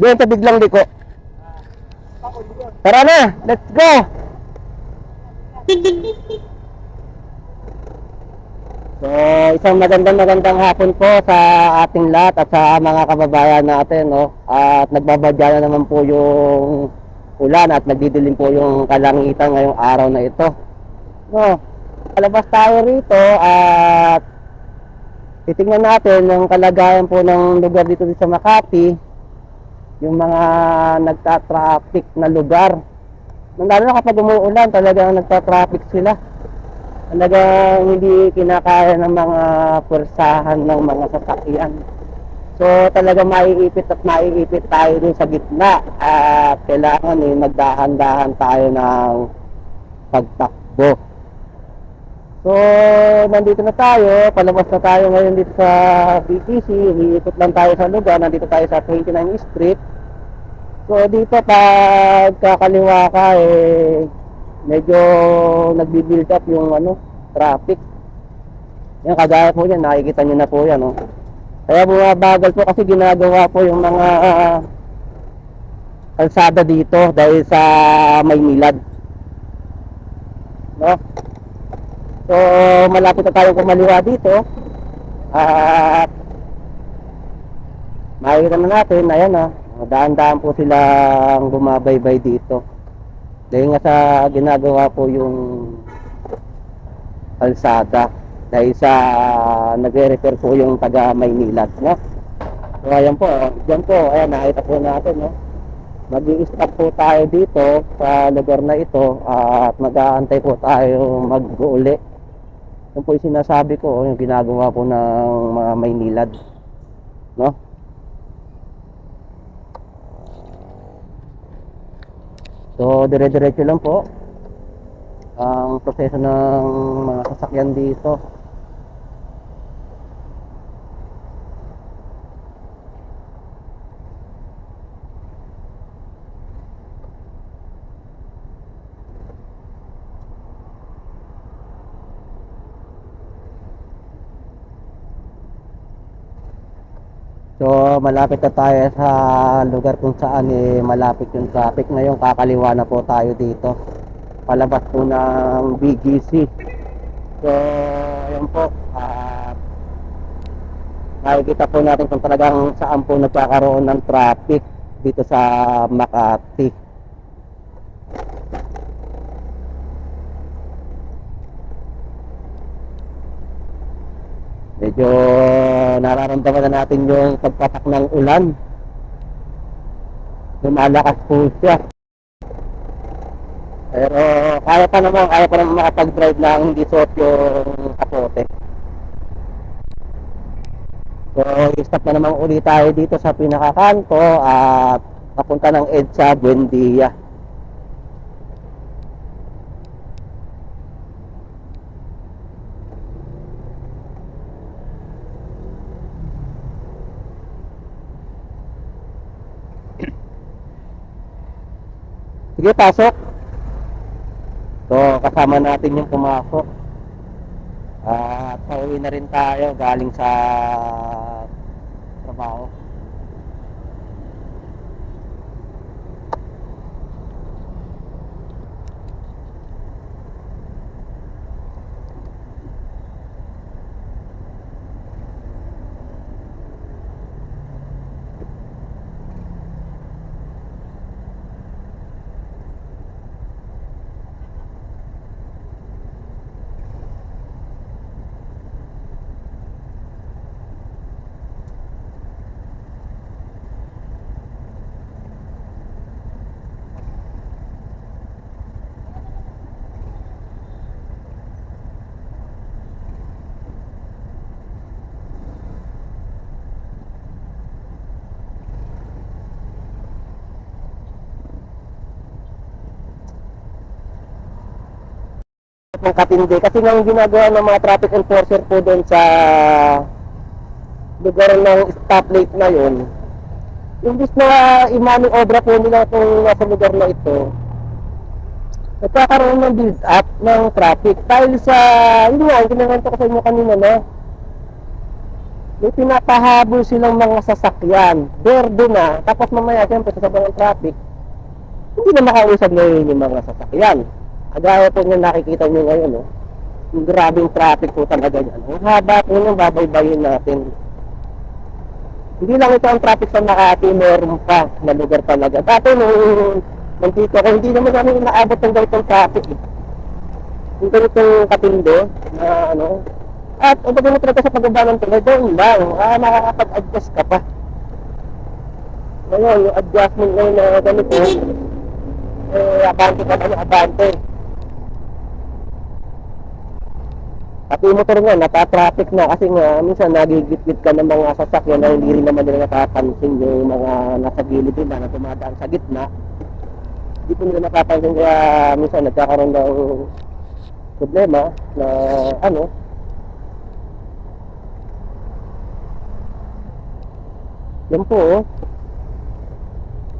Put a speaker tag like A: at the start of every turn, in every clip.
A: Doon sa biglang liko. Tara na, let's go! So, isang magandang magandang hapon po sa ating lahat at sa mga kababayan natin, no? At nagbabadya na naman po yung ulan at nagdidilim po yung kalangitan ngayong araw na ito. No, palabas tayo rito at titingnan natin yung kalagayan po ng lugar dito sa Makati, yung mga nagta-traffic na lugar. Lalo na kapag umuulan, talagang nagta-traffic sila talagang hindi kinakaya ng mga pwersahan ng mga sasakyan. So talaga maiipit at maiipit tayo dun sa gitna at kailangan eh, magdahan-dahan tayo ng pagtakbo. So nandito na tayo, palabas na tayo ngayon dito sa BTC, iikot lang tayo sa lugar, nandito tayo sa 29 Street. So dito pag kakaliwa ka eh medyo nagbi-build up yung ano, traffic. Yan, kagaya po yan, nakikita nyo na po yan. Oh. Kaya bumabagal po kasi ginagawa po yung mga kalsada dito dahil sa Maynilad. No? So, malapit na tayong kumaliwa dito. At makikita na natin, ayan na, daan-daan po silang bumabaybay dito. Dahil nga sa ginagawa po yung kalsada dahil sa nagre-refer po yung taga Maynilad, no? So ayan po, diyan po, ayan nakita po natin, no? mag stop po tayo dito sa lugar na ito at mag-aantay po tayo mag-uli. Yan po yung sinasabi ko, yung ginagawa po ng mga Maynilad, no? So, dire-diretso lang po ang proseso ng mga sasakyan dito. So, malapit na tayo sa lugar kung saan eh, malapit yung traffic. Ngayon, kakaliwa na po tayo dito. Palabas po ng BGC. So, ayan po. Ah, nakikita po natin kung talagang saan po nagkakaroon ng traffic dito sa Makati. Medyo nararamdaman na natin yung pagpatak ng ulan. Lumalakas po siya. Pero kaya pa naman, kaya pa naman makapag-drive na hindi suot yung kapote. So, stop na naman ulit tayo dito sa pinakakanto at papunta ng EDSA Buendia. Sige, pasok. So, kasama natin yung pumasok. At pauwi na rin tayo galing sa trabaho. Ng katindi kasi nga ang ginagawa ng mga traffic enforcer po doon sa lugar ng stoplight na yun imbis na imaming obra po nila kung nasa lugar na ito nagkakaroon ng build up ng traffic dahil sa yun nga, kinakanta ko sa inyo kanina no may pinapahabol silang mga sasakyan. Verde na. Tapos mamaya, siyempre, sa sobrang traffic, hindi na makausap ngayon yung mga sasakyan. Agaya po nyo nakikita nyo ngayon, no? Yung grabing traffic po talaga yan. Ang haba po nung babaybayin natin. Hindi lang ito ang traffic sa Makati, meron pa na lugar talaga. Dati nung nandito ako, hindi naman namin inaabot ng ganitong traffic. Eh. Yung ganitong katindi na ano, at ang pagano talaga sa pagbaba ng tulay, doon lang, ah, makakapag-adjust ka pa. Ngayon, yung adjustment ngayon na ganito, eh, abante ka na, abante. Pati yung motor nga, nata-traffic na kasi nga, minsan nagigit-git ka ng mga sasakyan na hindi rin naman nila napapansin yung mga nasa gilid nila na tumadaan sa gitna. Hindi po nila napapansin kaya minsan nagkakaroon ng problema na ano, Yan po, oh.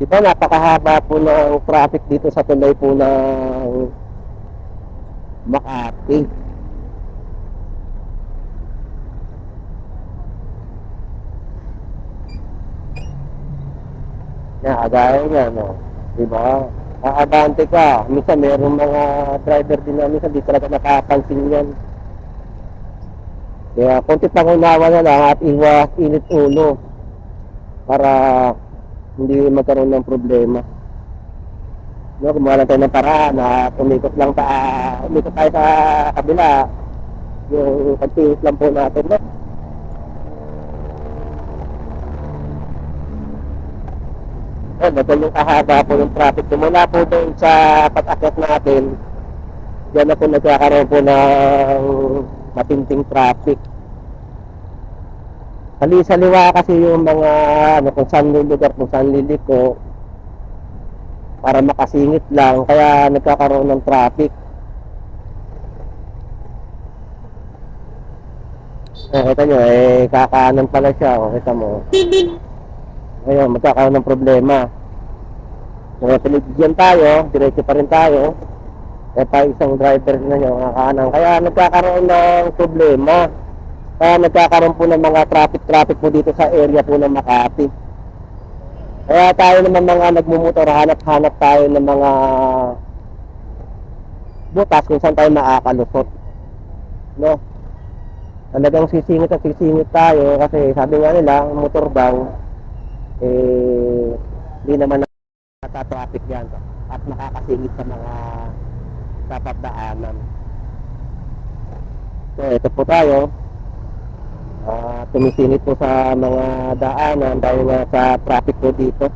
A: Di ba napakahaba po ng traffic dito sa tulay po ng Makati. Yan, agaya nga, no? Di ba? Aabante ka. Minsan mayroong mga driver din na minsan di talaga nakapansin yan. Kaya konti pangunawa na lang at iwas init ulo para hindi magkaroon ng problema. No, gumawa lang tayo ng paraan na umikot lang pa, umikot tayo sa kabila. Yung pagtingit lang po natin. No? Oh, madal yung kahaba po yung traffic. Mula po doon sa pag-akyat natin, diyan na po nagkakaroon po ng matinding traffic. Hali-saliwa kasi yung mga ano, kung saan lugar, kung saan liliko para makasingit lang, kaya nagkakaroon ng traffic. Eh, kita nyo, eh, kakaanan pala siya, oh, kita mo. Ngayon, magkakaroon ng problema. Kaya pinigyan tayo, diretso pa rin tayo. Eh, pa isang driver na nyo, kakaanan. Kaya nagkakaroon ng problema. Kaya nagkakaroon po ng mga traffic-traffic po dito sa area po ng Makati. Kaya tayo naman mga nagmumotor, hanap-hanap tayo ng mga butas kung saan tayo makakalusot. No? Talagang sisingit at sisingit tayo kasi sabi nga nila, motor daw, eh, hindi naman natatraffic yan at nakakasingit sa mga dapat daanan. So, ito po tayo. Ah, tumisingit po sa mga daanan dahil nga sa traffic po dito.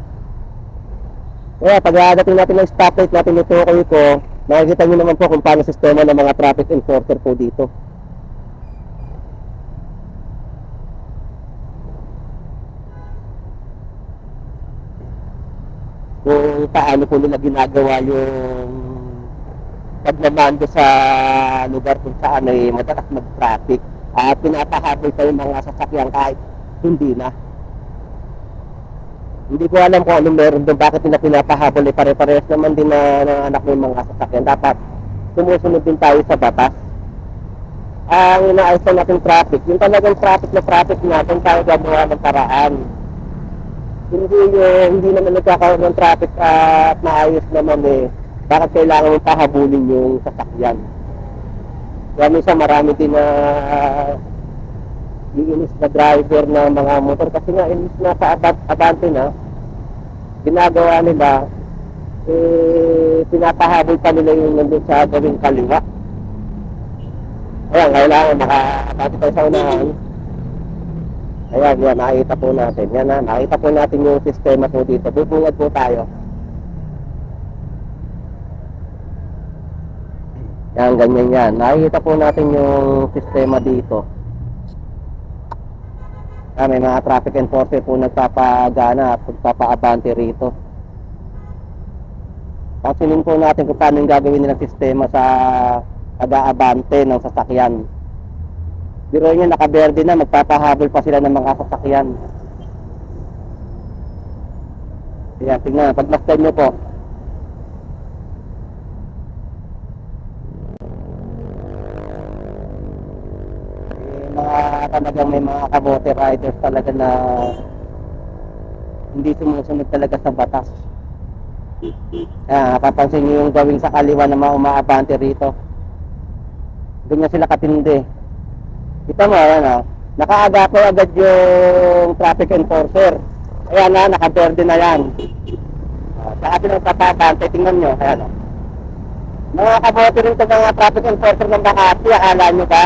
A: Kaya pagdating natin ng stoplight natin itukoy ko, makikita nyo naman po kung paano sistema ng mga traffic enforcer po dito. Kung paano po nila ginagawa yung pagmamando sa lugar kung saan ay madalas mag-traffic at pinapahabol pa yung mga sasakyan kahit hindi na. Hindi ko alam kung anong meron doon, bakit nila pinapahabol, eh pare-parehas naman din na, na anak ng mga sasakyan. Dapat sumusunod din tayo sa batas. Ang inaayos na natin traffic, yung talagang traffic na traffic natin tayo gagawa ng paraan. Hindi yung, hindi naman nagkakaroon ng traffic at maayos naman eh. Bakit kailangan mong pahabulin yung sasakyan? Kaya minsan marami din na uh, iinis na driver ng mga motor kasi nga inis na sa abat, abante na ginagawa nila eh pinapahabol pa nila yung nandun sa gawing kaliwa ayan kailangan makakabati tayo sa unahan ayan yan nakita po natin yan na nakita po natin yung sistema po dito bubungad po tayo Yan, ganyan yan. Nakikita po natin yung sistema dito. Ah, may mga traffic enforcer po nagpapagana at nagpapaabante rito. Pansinin po natin kung paano yung gagawin nilang sistema sa pag-aabante ng sasakyan. Biro niya nakaberde na, magpapahabol pa sila ng mga sasakyan. Ayan, tingnan, pagmasdan nyo po. mga talagang may mga kabote riders talaga na hindi sumusunod talaga sa batas. Kaya papansin nyo yung gawing sa kaliwa ng mga umaabante rito. Doon na sila katindi. Kita mo, ayan ah. Nakaagapo agad yung traffic enforcer. Ayan na, nakaberde na yan. Uh, sa atin ang papabante, tingnan nyo, ayan ah. Mga kabote rin ito mga traffic enforcer ng Makati, akala nyo ba?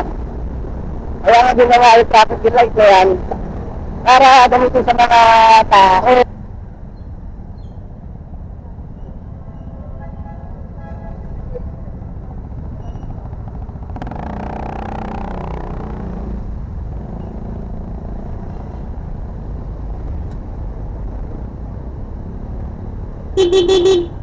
A: Kaya nga ginawa yung traffic light na yan para gamitin sa mga tao. Tidur.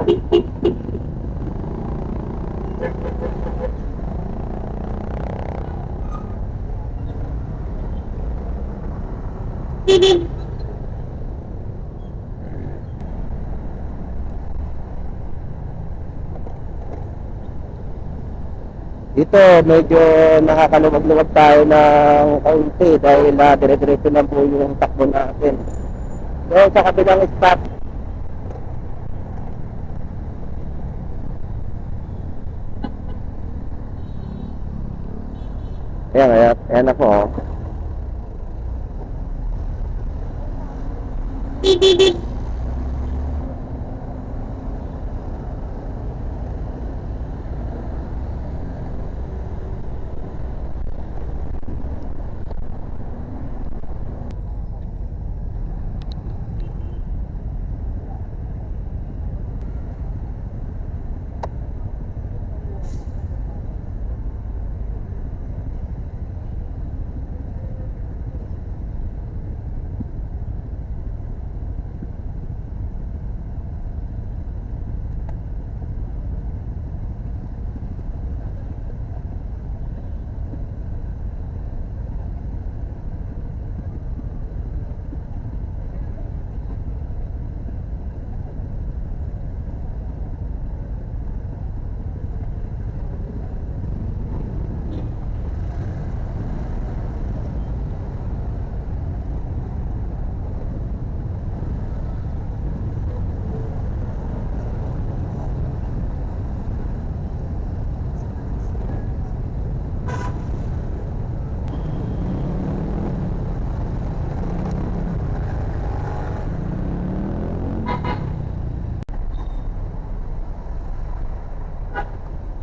A: Dito, medyo nakakaluwag-luwag tayo ng kaunti dahil uh, dire-diretso lang po yung takbo natin. So, sa kabilang stop, Ayan, ayan, ayan na po. oh.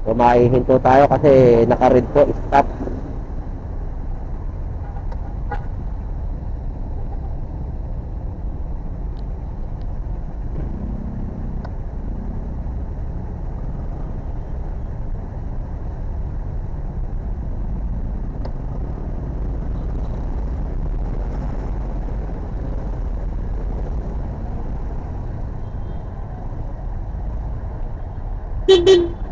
A: So mahihinto tayo kasi naka-red po, stop. Ding ding.